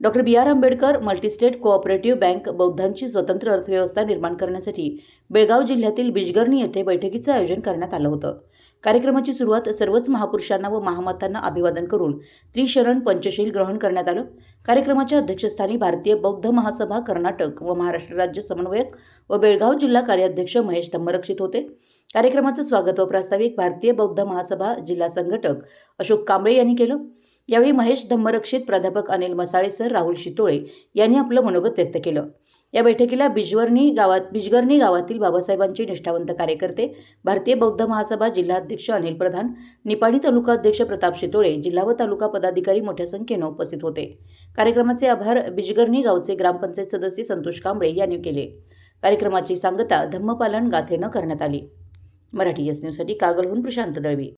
Doctor B R Ambedkar multistate cooperative bank बौद्धांची स्वतंत्र अर्थव्यवस्था निर्माण करण्यासाठी बेळगाव जिल्ह्यातील बिजगर्णी येथे बैठकीचं आयोजन करण्यात आलं होतं. कार्यक्रमाची सुरुवात सर्वच महापुरुषांना व महामातांना अभिवादन करून त्रिशरण पंचशील ग्रहण करण्यात आलं. कार्यक्रमाच्या अध्यक्षस्थानी भारतीय बौद्ध महासभा कर्नाटक व महाराष्ट्र राज्य समन्वयक व बेळगाव जिल्हा कार्याध्यक्ष महेश धम्मरक्षित होते. कार्यक्रमाचं स्वागत व प्रास्ताविक भारतीय बौद्ध महासभा जिल्हा संघटक अशोक कांबळे यांनी केलं. यावेळी महेश धम्मरक्षित प्राध्यापक अनिल मसाळे सर राहुल शितोळे यांनी आपलं मनोगत व्यक्त केलं. या बैठकीला बिजवर्णी गावात बिजगर्णी गावातील बाबासाहेबांचे निष्ठावंत कार्यकर्ते भारतीय बौद्ध महासभा जिल्हाध्यक्ष अनिल प्रधान निपाणी तालुका अध्यक्ष प्रताप शितोळे जिल्हा व तालुका पदाधिकारी मोठ्या संख्येनं उपस्थित होते. कार्यक्रमाचे आभार बिजगर्णी गावचे ग्रामपंचायत सदस्य संतोष कांबळे यांनी केले. कार्यक्रमाची सांगता धम्मपालन गाथेनं करण्यात आली. मराठी एस न्यूजसाठी कागलहून प्रशांत दळवी.